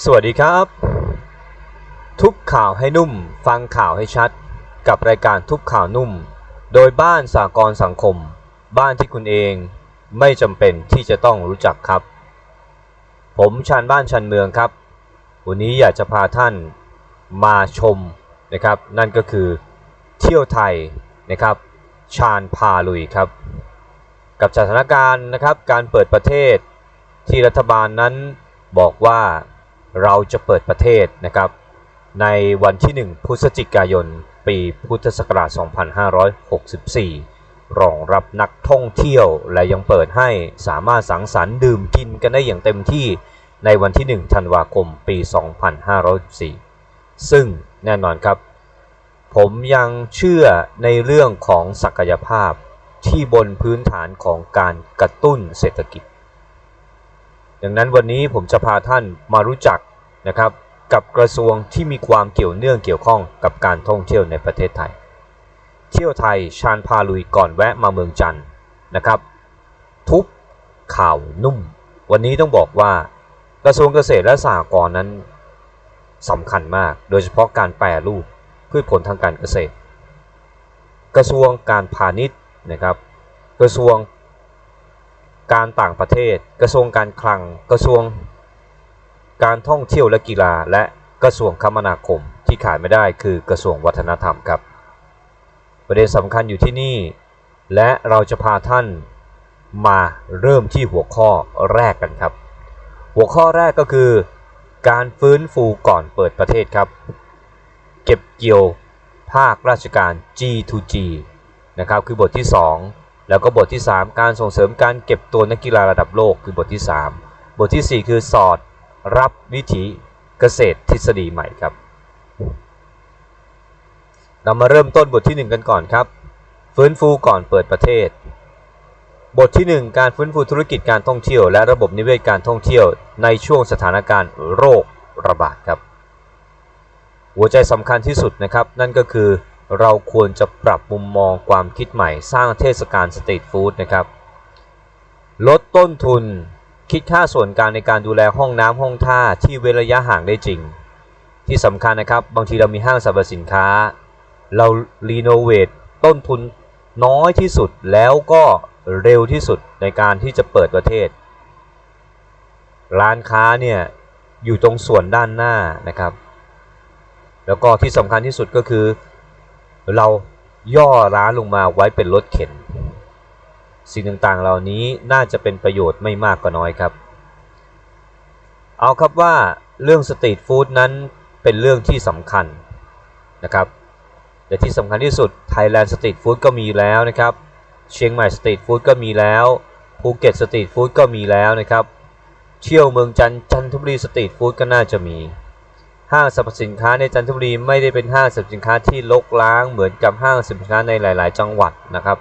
สวัสดีครับ ทุบข่าวให้นุ่ม ฟังข่าวให้ชัด กับรายการทุบข่าวนุ่ม โดยบ้านสากลสังคม บ้านที่คุณเองไม่จำเป็นที่จะต้องรู้จักครับ ผมชานบ้านชันเมืองครับ วันนี้อยากจะพาท่านมาชมนะครับ นั่นก็คือเที่ยวไทยนะครับ ชาญพาลุยครับ กับสถานการณ์นะครับการเปิดประเทศที่รัฐบาลนั้นบอกว่า เราจะเปิดประเทศนะครับ ในวันที่ 1 พฤศจิกายน ปีพุทธศักราช 2564 รองรับนักท่องเที่ยวและยังเปิดให้สามารถสังสรรค์ดื่มกินกันได้อย่างเต็มที่ในวันที่ 1 ธันวาคม ปี 2564 ซึ่งแน่นอนครับ ผมยังเชื่อในเรื่องของศักยภาพที่บนพื้นฐานของการกระตุ้นเศรษฐกิจ ดังนั้นวันนี้ผมจะพาท่านมารู้จักนะครับกับกระทรวงที่มีความเกี่ยวเนื่องเกี่ยวข้องกับการท่องเที่ยวในประเทศไทย เที่ยวไทยชาญพาลุยก่อนแวะมาเมืองจันทร์นะครับ ทุบข่าวนุ่ม วันนี้ต้องบอกว่ากระทรวงเกษตรและสหกรณ์นั้นสำคัญมาก โดยเฉพาะการแปรรูปพืชผลทางการเกษตร กระทรวงการพาณิชย์นะครับ กระทรวง การต่างประเทศ กระทรวงการคลัง กระทรวง การท่องเที่ยวและกีฬา และกระทรวงคมนาคมที่ขาดไม่ได้คือกระทรวงวัฒนธรรมครับ ประเด็นสำคัญอยู่ที่นี่ และเราจะพาท่านมาเริ่มที่หัวข้อแรกกันครับ หัวข้อแรกก็คือ การฟื้นฟูก่อนเปิดประเทศครับ เก็บเกี่ยวภาคราชการ G2G นะครับคือบทที่ 2 แล้วก็บทที่ 3 การส่งเสริมการเก็บตัวนักกีฬาระดับโลกคือบทที่ 3 บทที่ 4 คือสอดรับวิถีเกษตรทฤษฎีใหม่ครับ เรามาเริ่มต้นบทที่ 1 กันก่อนครับ ฟื้นฟูก่อนเปิดประเทศ บทที่ 1 การฟื้นฟูธุรกิจการท่องเที่ยว และระบบนิเวศการท่องเที่ยว ในช่วงสถานการณ์โรคระบาดครับ หัวใจสำคัญที่สุดนะครับ นั่นก็คือ เราควรจะปรับมุมมองความคิดใหม่สร้างเทศกาลสตรีทฟู้ดนะครับ ลดต้นทุนคิดค่าส่วนกางในการดูแลห้องน้ำห้องท่าที่เว้นระยะห่างได้จริง ที่สำคัญนะครับบางทีเรามีห้างสรรพสินค้า เรารีโนเวทต้นทุนน้อยที่สุดแล้วก็เร็วที่สุดในการที่จะเปิดประเทศ ร้านค้าเนี่ยอยู่ตรงส่วนด้านหน้านะครับ แล้วก็ที่สำคัญที่สุดก็คือ เราย่อร้านลงมาไว้เป็นรถเข็น สิ่งต่างๆเหล่านี้น่าจะเป็นประโยชน์ไม่มากก็น้อยครับ เอาครับว่าเรื่องสตรีทฟู้ดนั้นเป็นเรื่องที่สำคัญนะครับแต่ที่สำคัญที่สุด Thailand Street Food ก็มีแล้วนะครับ เชียงใหม่สตรีทฟู้ดก็มีแล้วภูเก็ตสตรีทฟู้ดก็มีแล้วนะครับ เที่ยวเมืองจันทร์จันทบุรีสตรีทฟู้ดก็น่าจะมี ห้างสรรพสินค้าในจันทบุรีไม่ได้เป็นห้างสรรพสินค้าที่ลกล้างเหมือนกับห้างสรรพสินค้าในหลาย ๆ จังหวัดนะครับ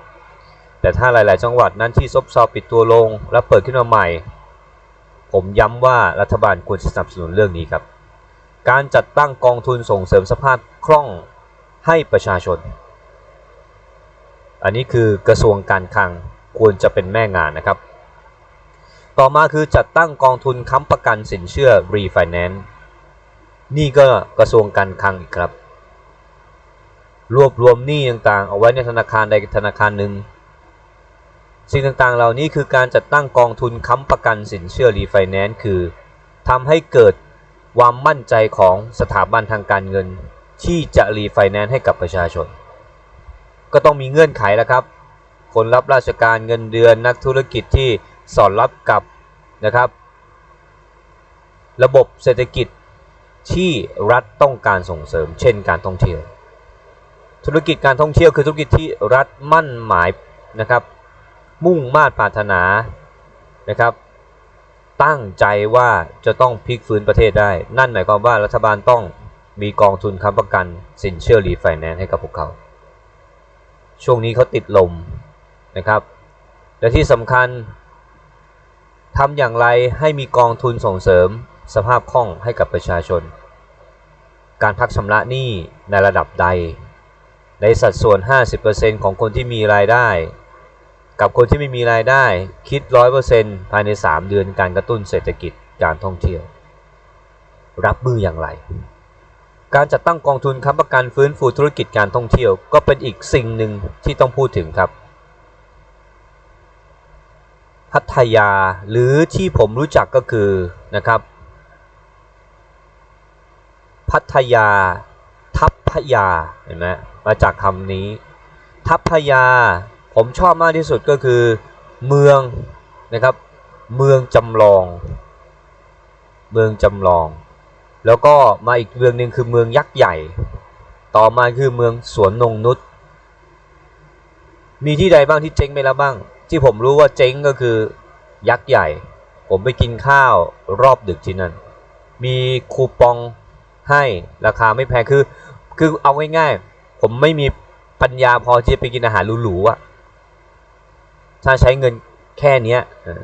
แต่ถ้าหลาย ๆ จังหวัดนั้นที่ซบเซาปิดตัวลง และเปิดขึ้นมาใหม่ ผมย้ำว่ารัฐบาลควรสนับสนุนเรื่องนี้ครับ การจัดตั้งกองทุนส่งเสริมสภาพคล่องให้ประชาชน อันนี้คือกระทรวงการคลังควรจะเป็นแม่งานนะครับ ต่อมาคือจัดตั้งกองทุนค้ำประกันสินเชื่อ refinance นี่ก็กระทรวงการคลังอีกครับ รวบรวมหนี้ต่างๆ เอาไว้ในธนาคารใดธนาคารหนึ่ง สิ่งต่างๆ เหล่านี้คือการจัดตั้งกองทุนค้ำประกันสินเชื่อ refinance คือทำให้เกิดความมั่นใจของสถาบันทางการเงิน ที่จะรีไฟแนนซ์ให้กับประชาชน ก็ต้องมีเงื่อนไขแล้วครับ คนรับราชการเงินเดือนนักธุรกิจที่สอดรับกับนะครับ ระบบเศรษฐกิจ ที่รัฐต้องการส่งเสริม เช่นการท่องเที่ยว ธุรกิจการท่องเที่ยวคือธุรกิจที่รัฐมั่นหมายนะครับมุ่งมาตรปรารถนานะครับตั้งใจว่าจะต้องพลิกฟื้นประเทศได้ นั่นหมายความว่ารัฐบาลต้องมีกองทุนค้ำประกันสินเชื่อรีไฟแนนซ์ให้กับพวกเขา ช่วงนี้เขาติดลมนะครับ และที่สำคัญทำอย่างไรให้มีกองทุนส่งเสริม สภาพคล่องให้กับประชาชน การพักชำระหนี้ในระดับใด ในสัดส่วน 50%ของคนที่มีรายได้ กับคนที่ไม่มีรายได้คิด 100%ภายใน 3 เดือนการกระตุ้นเศรษฐกิจการท่องเที่ยว รับมืออย่างไร การจัดตั้งกองทุนค้ำประกันฟื้นฟูธุรกิจการท่องเที่ยว ก็เป็นอีกสิ่งหนึ่งที่ต้องพูดถึงครับพัทยาหรือที่ผมรู้จักก็คือนะครับ พัทยา ทัพพยาเห็นไหมมาจากคำนี้ ทัพพยา ผมชอบมากที่สุดก็คือ เมืองนะครับ เมืองจำลอง เมืองจำลอง แล้วก็มาอีกเมืองหนึ่งคือเมืองยักษ์ใหญ่ ต่อมาคือเมืองสวนนงนุษย์มีที่ใดบ้างที่เจ๊งไปแล้วบ้าง ที่ผมรู้ว่าเจ๊งก็คือยักษ์ใหญ่ ผมไปกินข้าวรอบดึกที่นั่น มีคูปอง ให้ราคาไม่แพงคือคือเอาง่ายๆ ผมไม่มีปัญญาพอที่จะไปกินอาหารหรูๆอะถ้าใช้เงินแค่เนี้ยเออ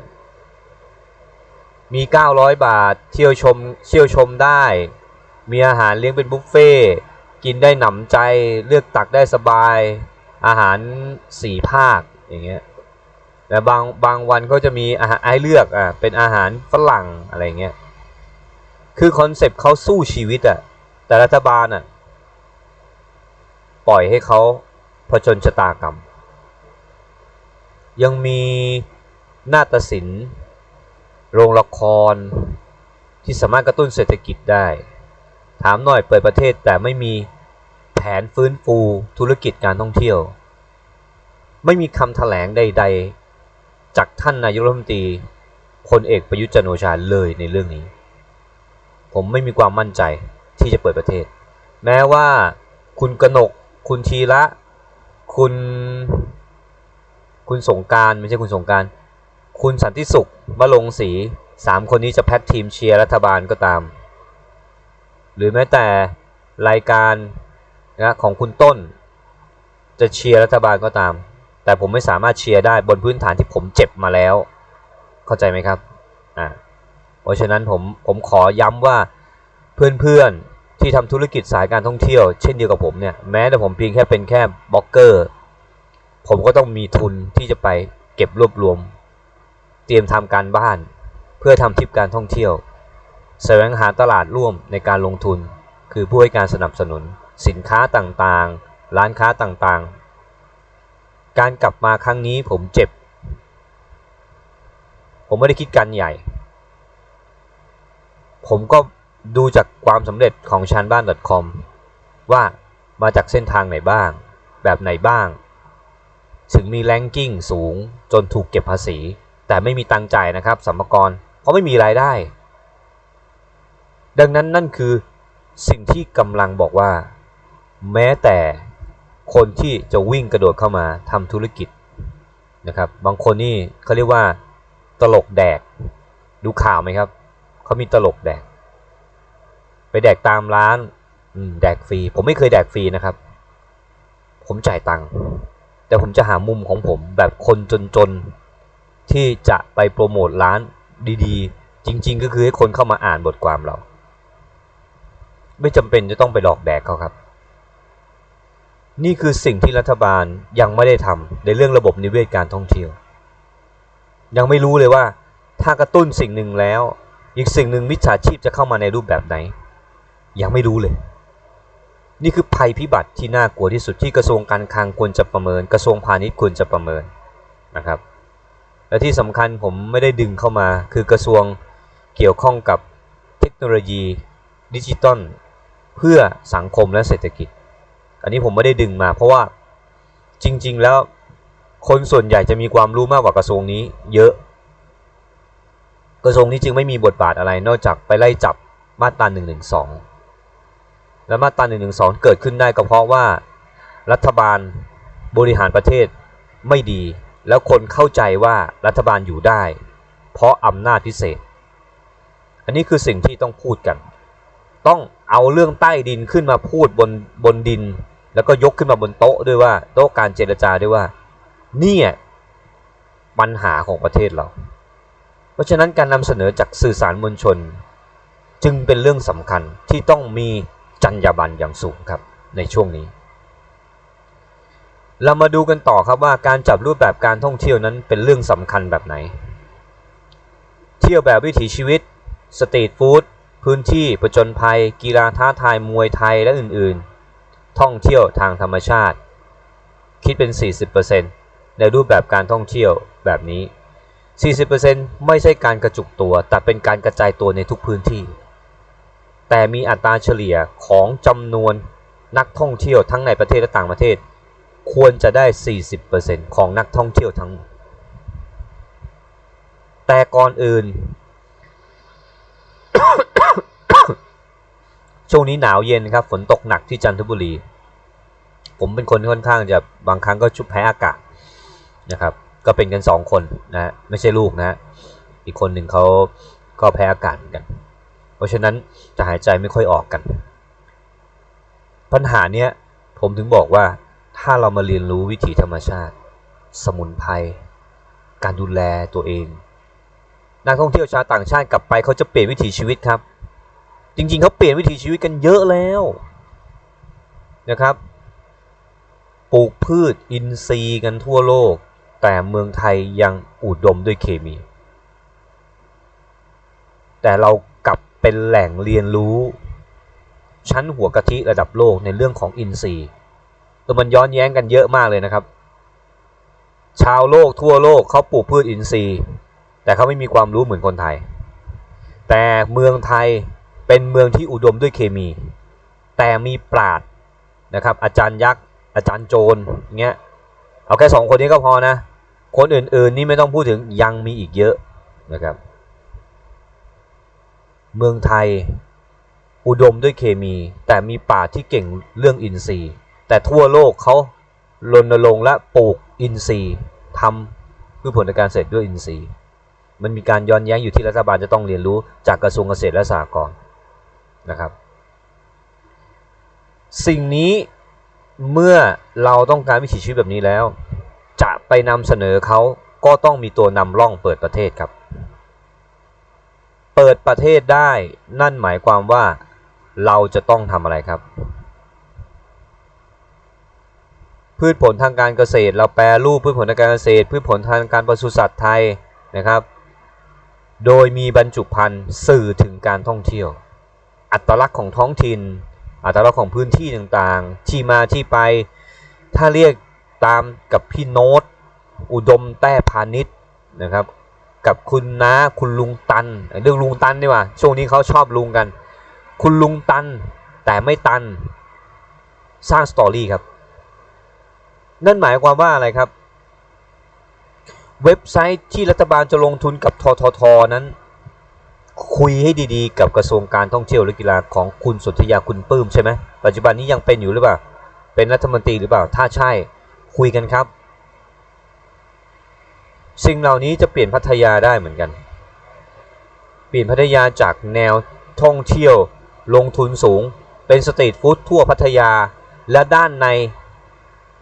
มี 900 บาท เที่ยวชมเที่ยวชมได้ มีอาหารเลี้ยงเป็นบุฟเฟ่กินได้หนำใจ เลือกตักได้สบาย อาหารสี่ภาค อย่างเงี้ย แต่บางบางวันก็จะมีอาหารให้เลือก อะ เป็นอาหารฝรั่งอะไรเงี้ย คือคอนเซปต์เขาสู้ชีวิตอะแต่รัฐบาลอะปล่อยให้เขาผจญชะตากรรม ยังมีนาฏศิลป์ โรงละคร ที่สามารถกระตุ้นเศรษฐกิจได้ ถามหน่อยเปิดประเทศแต่ไม่มีแผนฟื้นฟูธุรกิจการท่องเที่ยว ไม่มีคำแถลงใด ๆ จากท่านนายกรัฐมนตรีพลเอกประยุทธ์จันโอชาเลยในเรื่องนี้ ผมไม่มีความมั่นใจที่จะเปิดประเทศ แม้ว่าคุณกนก คุณทีละ คุณ คุณสงการไม่ใช่คุณสงการ คุณสันติสุขมะลงศรีสามคนนี้จะแพ็กทีมเชียร์รัฐบาลก็ตาม หรือแม้แต่รายการนะของคุณต้น จะเชียร์รัฐบาลก็ตาม แต่ผมไม่สามารถเชียร์ได้บนพื้นฐานที่ผมเจ็บมาแล้ว เข้าใจไหมครับ อ่า ราะฉะนั้นผมผมขอย้ำว่าเพื่อนๆที่ทำธุรกิจสายการท่องเที่ยว เช่นเดียวกับผมเนี่ยแม้แต่ผมเพียงแค่เป็นแค่บล็อกเกอร์ ผมก็ต้องมีทุนที่จะไปเก็บรวบรวม เตรียมทำการบ้าน เพื่อทำทริปการท่องเที่ยวแสวงหาตลาดร่วมในการลงทุน คือผู้ให้การสนับสนุน สินค้าต่างๆ ร้านค้าต่างๆ การกลับมาครั้งนี้ผมเจ็บ ผมไม่ได้คิดการใหญ่ ผมก็ดูจากความสำเร็จของชานบ้าน .com ว่ามาจากเส้นทางไหนบ้าง แบบไหนบ้าง ถึงมีแรงกิ้งสูงจนถูกเก็บภาษี แต่ไม่มีตังจ่ายนะครับสัมภากรเพราะไม่มีรายได้ ดังนั้นนั่นคือสิ่งที่กำลังบอกว่า แม้แต่คนที่จะวิ่งกระโดดเข้ามาทำธุรกิจนะครับ บางคนนี่เขาเรียกว่าตลกแดก ดูข่าวไหมครับ เขามีตลกแดก ไปแดกตามร้าน อืม แดกฟรี ผมไม่เคยแดกฟรีนะครับ ผมจ่ายตังค์ แต่ผมจะหามุมของผมแบบคนจนๆ ที่จะไปโปรโมทร้านดีๆ จริง ๆ ก็คือให้คนเข้ามาอ่านบทความเรา ไม่จำเป็นจะต้องไปหลอกแดกเขาครับ นี่คือสิ่งที่รัฐบาลยังไม่ได้ทำในเรื่องระบบนิเวศการท่องเที่ยว ยังไม่รู้เลยว่าถ้ากระตุ้นสิ่งหนึ่งแล้ว อีกสิ่งหนึ่งมิจฉาชีพจะเข้ามาในรูปแบบไหน ยังไม่รู้เลย นี่คือภัยพิบัติที่น่ากลัวที่สุดที่กระทรวงการคลังควรจะประเมิน กระทรวงพาณิชย์ควรจะประเมินนะครับ และที่สำคัญผมไม่ได้ดึงเข้ามาคือกระทรวงเกี่ยวข้องกับเทคโนโลยีดิจิตอลเพื่อสังคมและเศรษฐกิจ อันนี้ผมไม่ได้ดึงมา เพราะว่าจริง ๆ แล้วคนส่วนใหญ่จะมีความรู้มากกว่ากระทรวงนี้ เยอะ กระทรวงนี้จึงไม่มีบทบาทอะไรนอกจากไปไล่จับมาตรา1นึและมาตรา1นึเกิดขึ้นได้ก็เพราะว่า รัฐบาลบริหารประเทศไม่ดี แล้วคนเข้าใจว่ารัฐบาลอยู่ได้ เพราะอำนาจพิเศษ อันนี้คือสิ่งที่ต้องพูดกัน ต้องเอาเรื่องใต้ดินขึ้นมาพูดบนบนดิน แล้วก็ยกขึ้นมาบนโต๊ะด้วยว่าโต๊ะการเจรจาด้วยว่า เนี่ยปัญหาของประเทศเรา เพราะฉะนั้นการนำเสนอจากสื่อสารมวลชน จึงเป็นเรื่องสำคัญที่ต้องมีจรรยาบรรณอย่างสูงครับในช่วงนี้ เรามาดูกันต่อครับว่าการจับรูปแบบการท่องเที่ยวนั้นเป็นเรื่องสำคัญแบบไหน เที่ยวแบบวิถีชีวิต สตรีทฟู้ดพื้นที่ประจนภัย กีฬาท้าทายมวยไทยและอื่นๆ ท่องเที่ยวทางธรรมชาติ คิดเป็น 40%ในรูปแบบการท่องเที่ยวแบบนี้ 40%ไม่ใช่การกระจุกตัว แต่เป็นการกระจายตัวในทุกพื้นที่ แต่มีอัตราเฉลี่ยของจำนวนนักท่องเที่ยวทั้งในประเทศและต่างประเทศ ควรจะได้ 40%ของนักท่องเที่ยวทั้ง แต่ก่อนอื่น ช่วงนี้หนาวเย็นครับ ฝนตกหนักที่จันทบุรี ผมเป็นคนค่อนข้างจะบางครั้งก็ชุบแพ้อากาศนะครับ ก็เป็นกันสองคนนะไม่ใช่ลูกนะฮะอีกคนหนึ่งเขาก็แพ้อากาศเหมือนกัน เพราะฉะนั้นจะหายใจไม่ค่อยออกกัน ปัญหาเนี้ยผมถึงบอกว่าถ้าเรามาเรียนรู้วิถีธรรมชาติ สมุนไพรการดูแลตัวเอง นักท่องเที่ยวชาวต่างชาติกลับไปเขาจะเปลี่ยนวิถีชีวิตครับ จริงๆเขาเปลี่ยนวิถีชีวิตกันเยอะแล้วนะครับปลูกพืชอินทรีย์กันทั่วโลก แต่เมืองไทยยังอุดมด้วยเคมี แต่เรากลับเป็นแหล่งเรียนรู้ ชั้นหัวกะทิระดับโลกในเรื่องของอินทรีย์ตัวมันย้อนแย้งกันเยอะมากเลยนะครับ ชาวโลกทั่วโลกเขาปลูกพืชอินทรีย์ แต่เขาไม่มีความรู้เหมือนคนไทย แต่เมืองไทยเป็นเมืองที่อุดมด้วยเคมี แต่มีปราดนะครับอาจารย์ยักษ์ อาจารย์โจรเงี้ยเอาแค่สองคนนี้ก็พอนะ คนอื่นๆนี่ไม่ต้องพูดถึงยังมีอีกเยอะนะครับ เมืองไทยอุดมด้วยเคมี แต่มีป่าที่เก่งเรื่องอินทรีย์ แต่ทั่วโลกเขารณรงค์และปลูกอินทรีย์ทำพืชผลทางการเกษตรด้วยอินทรีย์ มันมีการย้อนแย้งอยู่ที่รัฐบาลจะต้องเรียนรู้จากกระทรวงเกษตรและสหกรณ์นะครับ สิ่งนี้เมื่อเราต้องการวิถีชีวิตแบบนี้แล้ว ไปนำเสนอเขาก็ต้องมีตัวนำร่องเปิดประเทศครับ เปิดประเทศได้นั่นหมายความว่าเราจะต้องทำอะไรครับ พืชผลทางการเกษตร เราแปรรูปพืชผลทางการเกษตร พืชผลทางการปศุสัตว์ไทยนะครับ โดยมีบรรจุภัณฑ์สื่อถึงการท่องเที่ยว อัตลักษณ์ของท้องถิ่น อัตลักษณ์ของพื้นที่ต่างๆ ที่มาที่ไป ถ้าเรียกตามกับพี่โน้ต อุดมแต้พาณิชย์นะครับ กับคุณน้าคุณลุงตัน เรื่องลุงตันดีกว่า ช่วงนี้เขาชอบลุงกัน คุณลุงตันแต่ไม่ตันสร้างสตอรี่ครับ นั่นหมายความว่าอะไรครับ เว็บไซต์ที่รัฐบาลจะลงทุนกับทททนั้น คุยให้ดีๆ กับกระทรวงการท่องเที่ยวและกีฬาของคุณสนธยาคุณปื้มใช่ไหมปัจจุบันนี้ยังเป็นอยู่หรือเปล่า เป็นรัฐมนตรีหรือเปล่า ถ้าใช่คุยกันครับ สิ่งเหล่านี้จะเปลี่ยนพัทยาได้เหมือนกัน เปลี่ยนพัทยาจากแนวท่องเที่ยวลงทุนสูง เป็นสตรีทฟู้ดทั่วพัทยา และด้านใน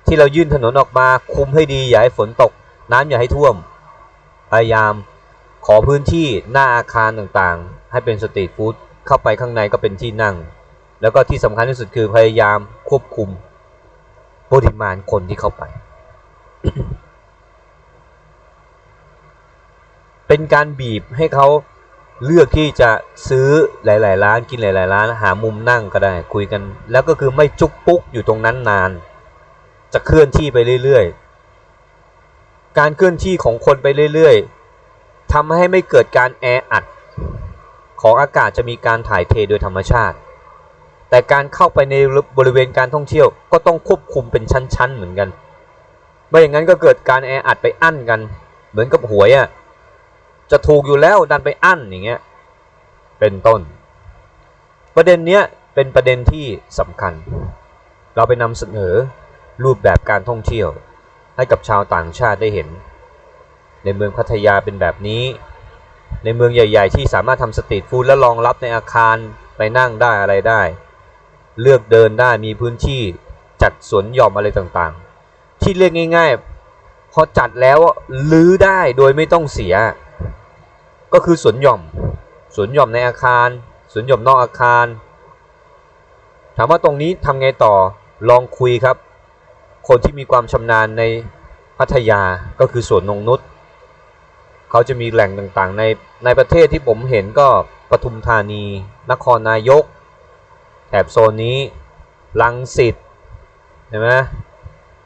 ที่เรายื่นถนนออกมาคุมให้ดีอย่าให้ฝนตก น้ำอย่าให้ท่วม พยายามขอพื้นที่หน้าอาคารต่างๆ ให้เป็นสตรีทฟู้ดเข้าไปข้างในก็เป็นที่นั่ง แล้วก็ที่สำคัญที่สุดคือพยายามควบคุมปริมาณคนที่เข้าไป เป็นการบีบให้เขาเลือกที่จะซื้อหลาย ๆ ร้านกินหลาย ๆ ร้านหามุมนั่งก็ได้คุยกัน แล้วก็คือไม่จุกปุ๊กอยู่ตรงนั้นนาน จะเคลื่อนที่ไปเรื่อย ๆ การเคลื่อนที่ของคนไปเรื่อย ๆทำให้ไม่เกิดการแออัด ของอากาศจะมีการถ่ายเทโดยธรรมชาติ แต่การเข้าไปในบริเวณการท่องเที่ยวก็ต้องควบคุมเป็นชั้น ๆ เหมือนกัน ไม่อย่างนั้นก็เกิดการแออัดไปอั้นกัน เหมือนกับหวยอะ่ะ จะถูกอยู่แล้วดันไปอั้นอย่างเงี้ยเป็นต้น ประเด็นเนี้ยเป็นประเด็นที่สำคัญ เราไปนำเสนอรูปแบบการท่องเที่ยว ให้กับชาวต่างชาติได้เห็น ในเมืองพัทยาเป็นแบบนี้ ในเมืองใหญ่ ๆ ที่สามารถทำสตรีทฟู้ดและรองรับในอาคารไปนั่งได้อะไรได้ เลือกเดินได้มีพื้นที่จัดสวนหย่อมอะไรต่างๆ ที่เรียกง่าย ๆ พอจัดแล้วลื้อได้โดยไม่ต้องเสีย ก็คือสวนหย่อม สวนหย่อมในอาคาร สวนหย่อมนอกอาคาร ถามว่าตรงนี้ทำไงต่อลองคุยครับ คนที่มีความชำนาญในพัทยาก็คือสวนนงนุษย์เขาจะมีแหล่งต่างๆ ในในประเทศที่ผมเห็นก็ปทุมธานี นครนายก แถบโซนนี้ลังสิตเห็นไหม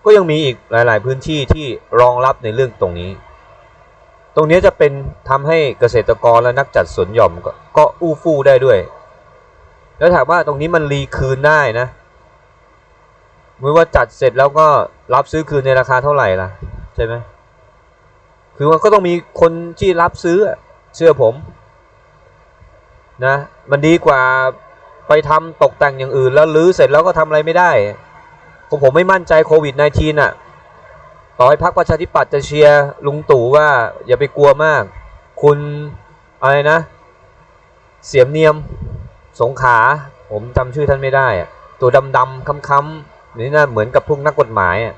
ก็ยังมีอีกหลาย ๆ พื้นที่ที่รองรับในเรื่องตรงนี้ ตรงนี้จะเป็นทำให้เกษตรกรและนักจัดสวนหย่อมก็อู้ฟู่ได้ด้วย แล้วถามว่าตรงนี้มันรีคืนได้นะไม่ว่าจัดเสร็จแล้วก็รับซื้อคืนในราคาเท่าไหร่ล่ะใช่ไหมคือว่าก็ต้องมีคนที่รับซื้อเชื่อผมนะมันดีกว่าไปทำตกแต่งอย่างอื่นแล้วรื้อเสร็จแล้วก็ทำอะไรไม่ได้ผมผมไม่มั่นใจโควิด -19 อะ ต่อให้พรรคประชาธิปัตย์จะเชียร์ลุงตู่ว่าอย่าไปกลัวมาก คุณอะไรนะ เสียมเนียมสงขา ผมจำชื่อท่านไม่ได้อะตัวดำๆค้ำๆนี่น่าเหมือนกับพวกนักกฎหมายอะ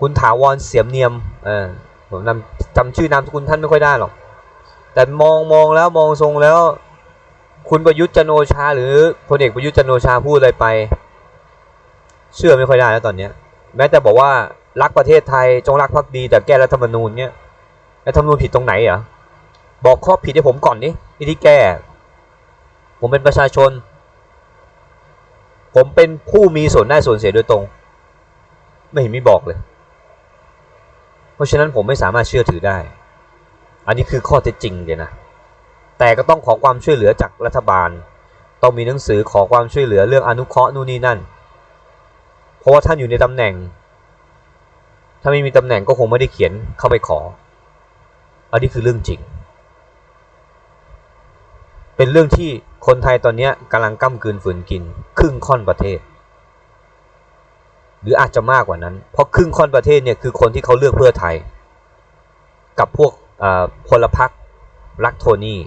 คุณถาวรเสียมเนียมเออผมจำจำชื่อนามสกุลท่านไม่ค่อยได้หรอก แต่มองมองแล้วมองทรงแล้ว คุณประยุทธ์จันโอชา หรือพลเอกประยุทธ์จันโอชาพูดอะไรไป เชื่อไม่ค่อยได้แล้วตอนเนี้ย แม้แต่บอกว่ารักประเทศไทยจงรักภักดีแต่แก้รัฐธรรมนูญเนี่ยรัฐธรรมนูญผิดตรงไหนเหรอบอกข้อผิดให้ผมก่อนนี่ที่ที่แก้ ผมเป็นประชาชน ผมเป็นผู้มีส่วนได้ส่วนเสียโดยตรง ไม่เห็นมีบอกเลย เพราะฉะนั้นผมไม่สามารถเชื่อถือได้ อันนี้คือข้อเท็จจริงเลยนะ แต่ก็ต้องขอความช่วยเหลือจากรัฐบาล ต้องมีหนังสือขอความช่วยเหลือเรื่องอนุเคราะห์นู่นนี่นั่น เพราะว่าท่านอยู่ในตำแหน่ง ถ้าไม่มีตำแหน่งก็คงไม่ได้เขียนเข้าไปขอ อันนี้คือเรื่องจริง เป็นเรื่องที่คนไทยตอนนี้กำลังก้ำกืนฝืนกิน ครึ่งค่อนประเทศ หรืออาจจะมากกว่านั้น เพราะครึ่งค่อนประเทศเนี่ยคือคนที่เขาเลือกเพื่อไทย กับพวกพลพรรครักโทนี่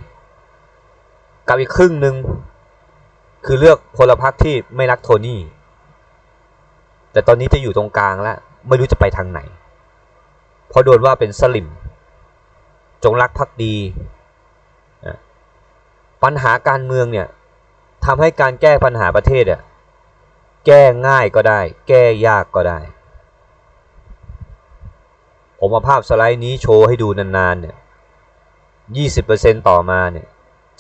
กับอีกครึ่งหนึ่งคือเลือกพลพรรคที่ไม่รักโทนี่ แต่ตอนนี้จะอยู่ตรงกลางแล้ว ไม่รู้จะไปทางไหน เพราะโดนว่าเป็นสลิม จงรักภักดี ปัญหาการเมืองเนี่ยทำให้การแก้ปัญหาประเทศอะแก้ง่ายก็ได้ แก้ยากก็ได้ ผมเอาภาพสไลด์นี้โชว์ให้ดูนานๆเนี่ย20%ต่อมาเนี่ย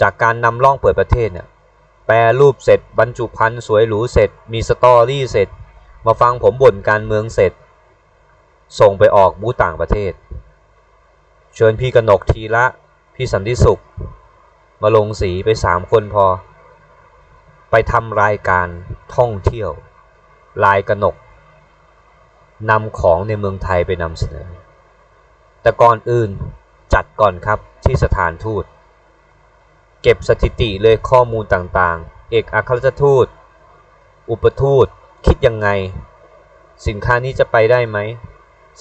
จากการนำร่องเปิดประเทศเนี่ยแปรรูปเสร็จบรรจุภัณฑ์สวยหรูเสร็จ มีสตอรี่เสร็จ มาฟังผมบ่นการเมืองเสร็จ ส่งไปออกบูต่างประเทศ เชิญพี่กนกทีละ พี่สันติสุข มาลงสีไปสามคนพอ ไปทำรายการท่องเที่ยว ลายกนกนำของในเมืองไทยไปนำเสนอ แต่ก่อนอื่นจัดก่อนครับที่สถานทูต เก็บสถิติเลยข้อมูลต่างๆ เอกอัครราชทูต อุปทูต คิดยังไง สินค้านี้จะไปได้ไหม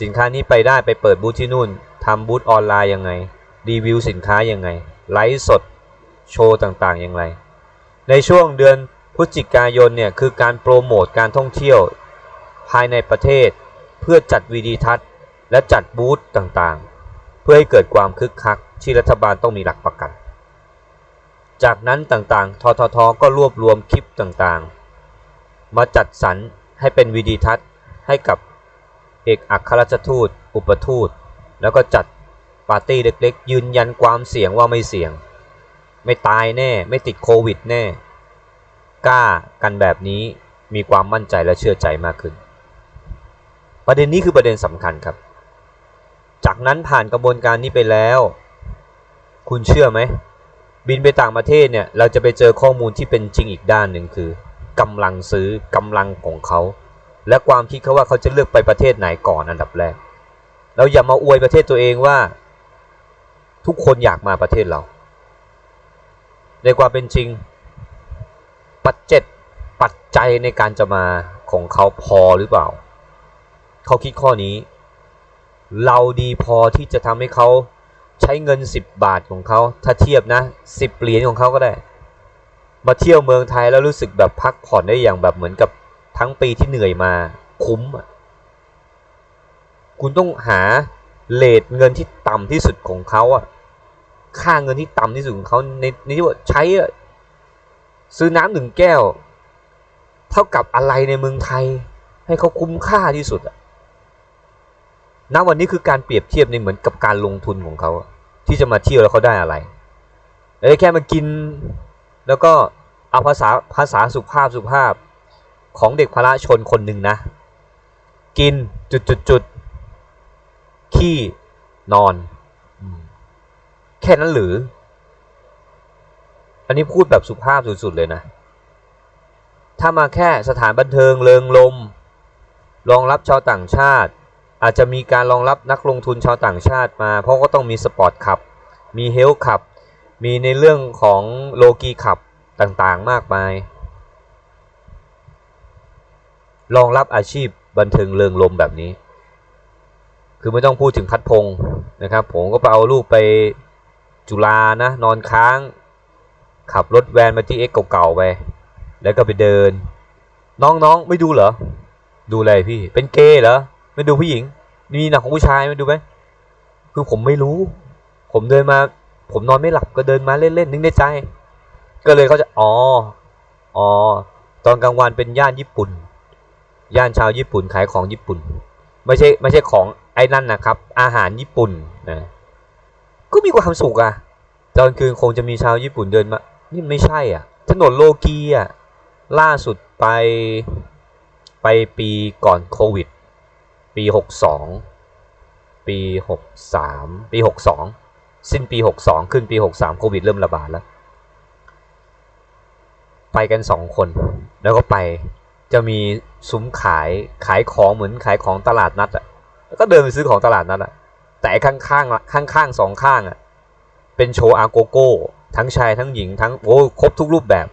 สินค้านี้ไปได้ไปเปิดบูธที่นู่นทำบูธออนไลน์ยังไง รีวิวสินค้ายังไง ไลฟ์สด โชว์ต่างๆ อย่างไร ในช่วงเดือนพฤศจิกายนเนี่ยคือการโปรโมทการท่องเที่ยวภายในประเทศ เพื่อจัดวีดีทัศน์และจัดบูธต่างๆ เพื่อให้เกิดความคึกคักที่รัฐบาลต้องมีหลักประกัน จากนั้นต่างๆ ททท ก็รวบรวมคลิปต่างๆ มาจัดสรรให้เป็นวีดีทัศน์ให้กับเอกอัครราชทูต อุปทูต แล้วก็จัดปาร์ตี้เล็กๆ ยืนยันความเสี่ยงว่าไม่เสี่ยง ไม่ตายแน่ ไม่ติดโควิดแน่ กล้ากันแบบนี้มีความมั่นใจและเชื่อใจมากขึ้น ประเด็นนี้คือประเด็นสำคัญครับ จากนั้นผ่านกระบวนการนี้ไปแล้ว คุณเชื่อไหม บินไปต่างประเทศเนี่ย เราจะไปเจอข้อมูลที่เป็นจริงอีกด้านหนึ่งคือ กำลังซื้อกำลังของเขา และความคิดเขาว่าเขาจะเลือกไปประเทศไหนก่อนอันดับแรก เราอย่ามาอวยประเทศตัวเองว่า ทุกคนอยากมาประเทศเรา ในความเป็นจริง ปัจเจตปัจจัยในการจะมาของเขาพอหรือเปล่า เขาคิดข้อนี้ เราดีพอที่จะทำให้เขาใช้เงิน 10 บาทของเขา ถ้าเทียบนะ 10 เหรียญของเขาก็ได้ มาเที่ยวเมืองไทยแล้วรู้สึกแบบพักผ่อนได้อย่างแบบเหมือนกับทั้งปีที่เหนื่อยมาคุ้มคุณต้องหาเลทเงินที่ต่ำที่สุดของเขาอะค่าเงินที่ต่ำที่สุดของเขาในในที่ว่าใช้อะซื้อน้ำหนึ่งแก้ว เท่ากับอะไรในเมืองไทย ให้เขาคุ้มค่าที่สุดอะณวันนี้คือการเปรียบเทียบในเหมือนกับการลงทุนของเขา ที่จะมาเที่ยวแล้วเขาได้อะไรเอ้แค่มากิน แล้วก็เอาภาษาภาษาสุภาพสุภาพของเด็กพละชนคนหนึ่งนะ กินจุดจุดจุดขี้นอนอแค่นั้นหรือ อันนี้พูดแบบสุภาพสุดๆเลยนะ ถ้ามาแค่สถานบันเทิงเริงลม รองรับชาวต่างชาติ อาจจะมีการรองรับนักลงทุนชาวต่างชาติมา เพราะก็ต้องมีสปอร์ตขับ มีเฮลท์ขับ มีในเรื่องของโลกีขับต่างๆมากมาย รองรับอาชีพบันเทิงเริงลมแบบนี้ คือไม่ต้องพูดถึงพัดพงนะครับ ผมก็ไปเอาลูกไปจุฬานะ นอนค้าง ขับรถแวนมาที่เอ็กเก่าๆไป แล้วก็ไปเดิน น้องๆไม่ดูเหรอ ดูอะไรพี่ เป็นเกย์เหรอ ไม่ดูผู้หญิง มีหนังของผู้ชายไม่ดูไหม คือผมไม่รู้ ผมเดินมา ผมนอนไม่หลับก็เดินมาเล่นๆนึกในใจ ก็เลยเขาจะอ๋ออ๋อตอนกลางวันเป็นย่านญี่ปุ่น ย่านชาวญี่ปุ่นขายของญี่ปุ่น ไม่ใช่ไม่ใช่ของไอ้นั่นนะครับ อาหารญี่ปุ่นนะก็มีความสุขอะตอนคืนคงจะมีชาวญี่ปุ่นเดินมา นี่ไม่ใช่อะ ถนนโลกีอะ ล่าสุดไปไปปีก่อนโควิด ปี 62 ปี 63 ปี 62 สิ้นปี 62 ขึ้นปี 63 โควิดเริ่มระบาดแล้ว ไปกันสองคน แล้วก็ไปจะมีซุ้มขายขายของเหมือนขายของตลาดนัดอะแล้วก็เดินไปซื้อของตลาดนัดอะแต่ข้างข้างๆข้างข้างๆสองข้างอะเป็นโชว์อาโกโก้ ทั้งชายทั้งหญิงทั้งโอ้ครบทุกรูปแบบ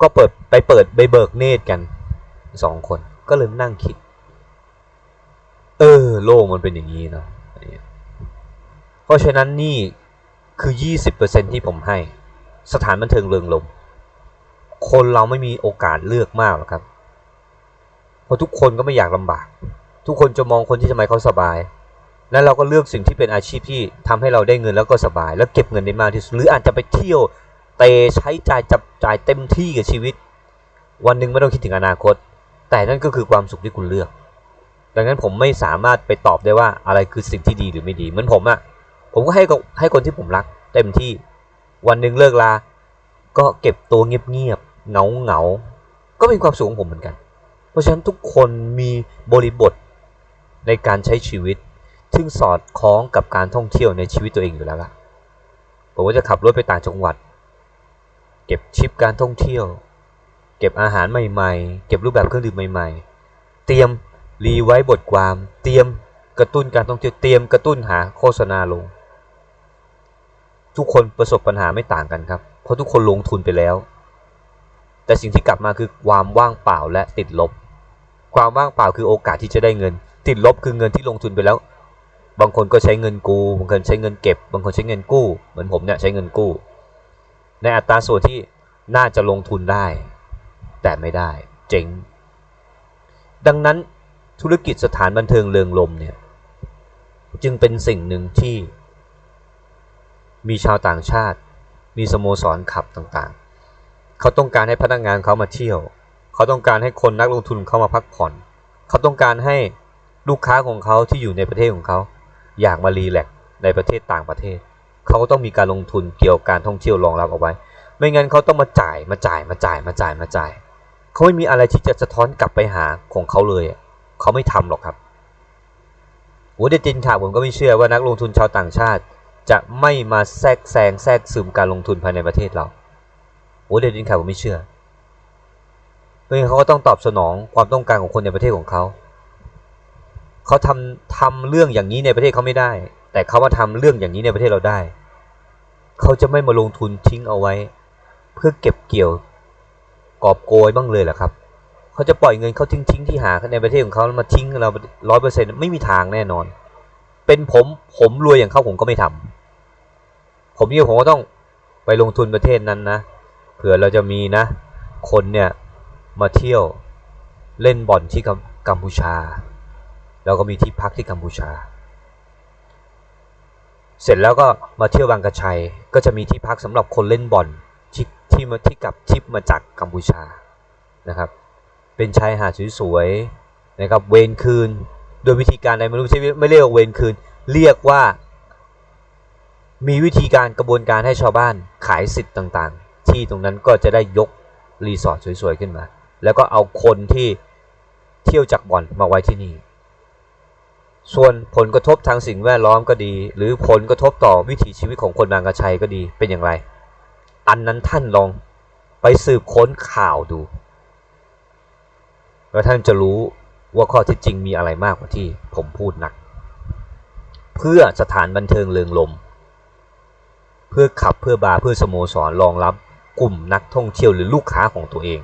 ก็เปิดไปเปิดไปเบิกเนตรกันสองคนก็เลยนั่งคิด เออ โลกมันเป็นอย่างนี้เนาะ เพราะฉะนั้นนี่คือ 20%ที่ผมให้ สถานบันเทิงเริงลม คนเราไม่มีโอกาสเลือกมากหรอกครับ เพราะทุกคนก็ไม่อยากลำบาก ทุกคนจะมองคนที่ทำไมเขาสบาย แล้วเราก็เลือกสิ่งที่เป็นอาชีพที่ทำให้เราได้เงินแล้วก็สบาย แล้วเก็บเงินได้มากที่สุด หรืออาจจะไปเที่ยวเตะใช้จ่ายจับจ่ายเต็มที่กับชีวิต วันหนึ่งไม่ต้องคิดถึงอนาคต แต่นั่นก็คือความสุขที่คุณเลือก ดังนั้นผมไม่สามารถไปตอบได้ว่าอะไรคือสิ่งที่ดีหรือไม่ดี เหมือนผมอะ ผมก็ให้กับให้คนที่ผมรัก เต็มที่วันหนึ่งเลิกลา ก็เก็บตัวเงียบๆเหงาเหงาก็เป็นความสุขของผมเหมือนกัน เพราะฉะนั้นทุกคนมีบริบทในการใช้ชีวิตซึ่งสอดคล้องกับการท่องเที่ยวในชีวิตตัวเองอยู่แล้วล่ะผมก็จะขับรถไปต่างจังหวัด เก็บชิปการท่องเที่ยว เก็บอาหารใหม่ ๆ เก็บรูปแบบเครื่องดื่มใหม่ ๆ เตรียมรีไว้บทความ เตรียมกระตุ้นการท่องเที่ยวเตรียมกระตุ้นหาโฆษณาลง ทุกคนประสบปัญหาไม่ต่างกันครับ เพราะทุกคนลงทุนไปแล้ว แต่สิ่งที่กลับมาคือความว่างเปล่าและติดลบ ความว่างเปล่าคือโอกาสที่จะได้เงิน ติดลบคือเงินที่ลงทุนไปแล้ว บางคนก็ใช้เงินกู้ บางคนใช้เงินเก็บ บางคนใช้เงินกู้ เหมือนผมเนี่ยใช้เงินกู้ ในอัตราส่วนที่น่าจะลงทุนได้ แต่ไม่ได้ เจ๊งดังนั้นธุรกิจสถานบันเทิงเริงลมเนี่ยจึงเป็นสิ่งหนึ่งที่ มีชาวต่างชาติ มีสโมสรขับต่างๆ เขาต้องการให้พนักงานเขามาเที่ยว เขาต้องการให้คนนักลงทุนเข้ามาพักผ่อน เขาต้องการให้ลูกค้าของเขาที่อยู่ในประเทศของเขา อยากมารีแลกในประเทศต่างประเทศ เขาก็ต้องมีการลงทุนเกี่ยวกับการท่องเที่ยวรองรับเอาไว้ ไม่งั้นเขาต้องมาจ่ายมาจ่ายมาจ่ายมาจ่ายมาจ่าย เขาไม่มีอะไรที่จะสะท้อนกลับไปหาของเขาเลย เขาไม่ทำหรอกครับโหเดจินค่ะผมก็ไม่เชื่อว่านักลงทุนชาวต่างชาติ จะไม่มาแทรกแซงแทรกซึมการลงทุนภายในประเทศเราโหเดจินค่ะผมไม่เชื่อเพราะงั้นเขาก็ต้องตอบสนองความต้องการของคนในประเทศของเขา เขาทำทำเรื่องอย่างนี้ในประเทศเขาไม่ได้ แต่เขามาทำเรื่องอย่างนี้ในประเทศเราได้ เขาจะไม่มาลงทุนทิ้งเอาไว้ เพื่อเก็บเกี่ยวกอบโกยบ้างเลยเหรอครับ เขาจะปล่อยเงินเขาทิ้งทิ้งที่หาในประเทศของเขาแล้วมาทิ้งเราร้อยเปอร์เซ็นต์ไม่มีทางแน่นอน เป็นผมผมรวยอย่างเขาผมก็ไม่ทำผมเนี่ยผมก็ต้องไปลงทุนประเทศนั้นนะเผื่อเราจะมีนะ คนเนี่ยมาเที่ยวเล่นบ่อนที่กัมพูชา แล้วก็มีที่พักที่กัมพูชา เสร็จแล้วก็มาเที่ยวบางกระชัยก็จะมีที่พักสำหรับคนเล่นบ่อนที่ที่มาที่กลับทิปมาจากกัมพูชานะครับ เป็นชายหาดสวยๆนะครับเวรคืน โดยวิธีการใดไม่รู้ใช่ไม่เรียกว่าเวรคืน เรียกว่า มีวิธีการกระบวนการให้ชาวบ้านขายสิทธิ์ต่างๆ ที่ตรงนั้นก็จะได้ยกรีสอร์ทสวยๆขึ้นมา แล้วก็เอาคนที่เที่ยวจากบ่อนมาไว้ที่นี่ ส่วนผลกระทบทางสิ่งแวดล้อมก็ดี หรือผลกระทบต่อวิถีชีวิตของคนบางกระชัยก็ดีเป็นอย่างไร อันนั้นท่านลองไปสืบค้นข่าวดู แล้วท่านจะรู้ ว่าข้อเท็จจริงมีอะไรมากกว่าที่ผมพูดนัก เพื่อสถานบันเทิงเริงลม เพื่อขับเพื่อบาร์เพื่อสโมสรรองรับกลุ่มนักท่องเที่ยวหรือลูกค้าของตัวเอง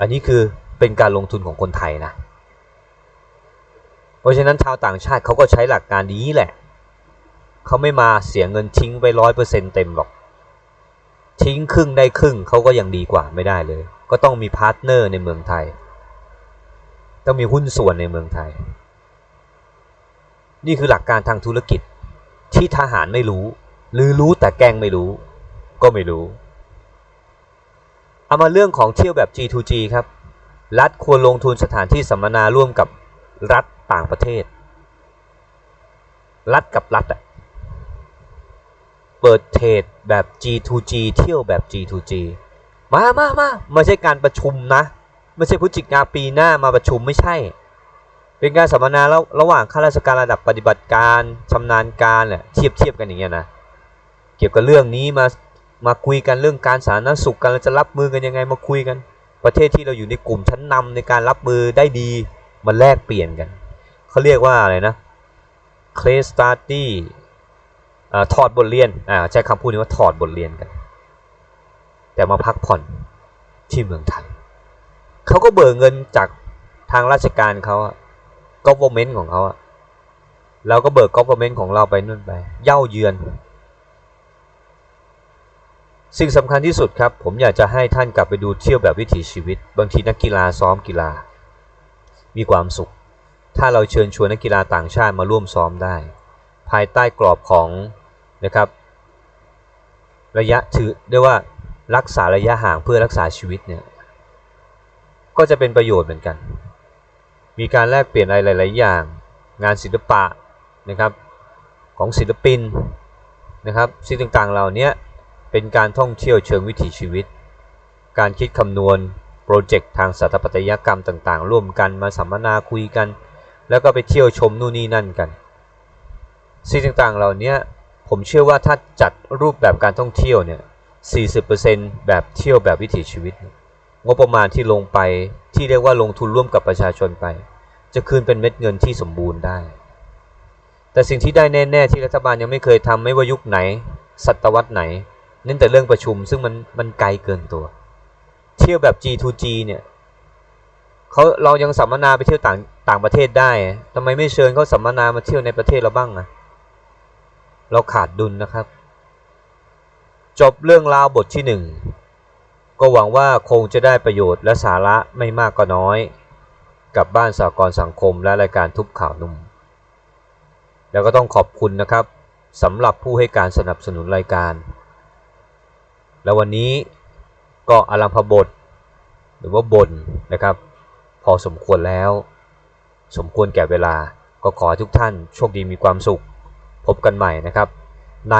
อันนี้คือเป็นการลงทุนของคนไทยนะ เพราะฉะนั้นชาวต่างชาติเขาก็ใช้หลักการนี้แหละ เขาไม่มาเสียเงินทิ้งไปร้อยเปอร์เซ็นเต็มหรอก ทิ้งครึ่งได้ครึ่งเขาก็ยังดีกว่าไม่ได้เลย ก็ต้องมีพาร์ทเนอร์ในเมืองไทย ต้องมีหุ้นส่วนในเมืองไทย นี่คือหลักการทางธุรกิจที่ทหารไม่รู้ หรือรู้แต่แกล้งไม่รู้ ก็ไม่รู้ เอามาเรื่องของเที่ยวแบบ G2G ครับ รัฐควรลงทุนสถานที่สัมมนาร่วมกับรัฐต่างประเทศ รัฐกับรัฐอะเปิดเทรดแบบ G2G เที่ยวแบบ G2G มามามาไม่ใช่การประชุมนะ ไม่ใช่พฤศจิกาปีหน้ามาประชุมไม่ใช่ เป็นการสัมมนาแล้วระหว่างข้าราชการระดับปฏิบัติการชำนาญการเนี่ยเทียบเทียบกันอย่างเงี้ยนะเกี่ยวกับเรื่องนี้มามาคุยกันเรื่องการสาธารณสุขกันเราจะรับมือกันยังไงมาคุยกัน ประเทศที่เราอยู่ในกลุ่มชั้นนำในการรับมือได้ดีมาแลกเปลี่ยนกันเขาเรียกว่าอะไรนะ case study อ่าถอดบทเรียนอ่าใช้คำพูดนี้ว่าถอดบทเรียนกัน แต่มาพักผ่อนที่เมืองไทยเขาก็เบิกเงินจากทางราชการเขาอะ government ของเขาอะเราก็เบิก government ของเราไปนู่นไป เย่าเยือน สิ่งสำคัญที่สุดครับ ผมอยากจะให้ท่านกลับไปดูเที่ยวแบบวิถีชีวิต บางทีนักกีฬาซ้อมกีฬา มีความสุข ถ้าเราเชิญชวนนักกีฬาต่างชาติมาร่วมซ้อมได้ ภายใต้กรอบของนะครับ ระยะถือได้ว่า รักษาระยะห่างเพื่อรักษาชีวิตเนี่ยก็จะเป็นประโยชน์เหมือนกัน มีการแลกเปลี่ยนอะไรหลาย ๆ อย่าง งานศิลปะนะครับของศิลปินนะครับสิ่งต่าง ๆ เหล่านี้เป็นการท่องเที่ยวเชิงวิถีชีวิต การคิดคำนวณโปรเจกต์ทางสถาปัตยกรรมต่าง ๆ ร่วมกันมาสัมมนาคุยกัน แล้วก็ไปเที่ยวชมนู่นนี่นั่นกัน สิ่งต่าง ๆ เหล่านี้ผมเชื่อว่าถ้าจัดรูปแบบการท่องเที่ยวเนี่ย 40%แบบเที่ยวแบบวิถีชีวิต งบประมาณที่ลงไปที่เรียกว่าลงทุนร่วมกับประชาชนไป จะคืนเป็นเม็ดเงินที่สมบูรณ์ได้ แต่สิ่งที่ได้แน่ ๆ ที่รัฐบาลยังไม่เคยทำไม่ว่ายุคไหน ศตวรรษไหนเน้นแต่เรื่องประชุมซึ่งมันมันไกลเกินตัว เที่ยวแบบ G2G เนี่ยเขาเรายังสัมมนาไปเที่ยวต่างต่างประเทศได้ทำไมไม่เชิญเขาสัมมนามาเที่ยวในประเทศเราบ้างอะเราขาดดุลนะครับ จบเรื่องราวบทที่หนึ่งก็หวังว่าคงจะได้ประโยชน์และสาระไม่มากก็น้อย กับบ้านสากลสังคมและรายการทุบข่าวนุ่ม แล้วก็ต้องขอบคุณนะครับสำหรับผู้ให้การสนับสนุนรายการ แล้ววันนี้ก็อารัมพบท หรือว่าบนนะครับ พอสมควรแล้ว สมควรแก่เวลาก็ขอให้ทุกท่านโชคดีมีความสุข พบกันใหม่นะครับ ใน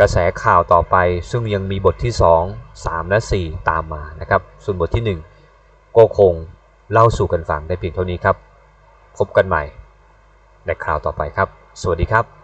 กระแสข่าวต่อไปซึ่งยังมีบทที่ 2 3 และ 4 ตามมานะครับ ส่วนบทที่ 1 ก็คงเล่าสู่กันฟังได้เพียงเท่านี้ครับ พบกันใหม่ในคราวต่อไปครับ สวัสดีครับ